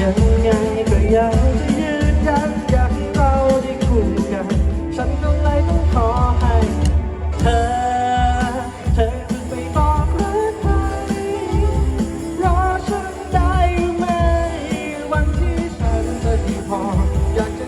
ยังไงก็ยังจะยืนยันอยากเราได้คุยกัน ฉันก็เลยต้องขอให้เธอ เธอเพิ่ไปบอกรักใครรอฉันได้ไหมวันที่ฉันจะดีพออยากจะ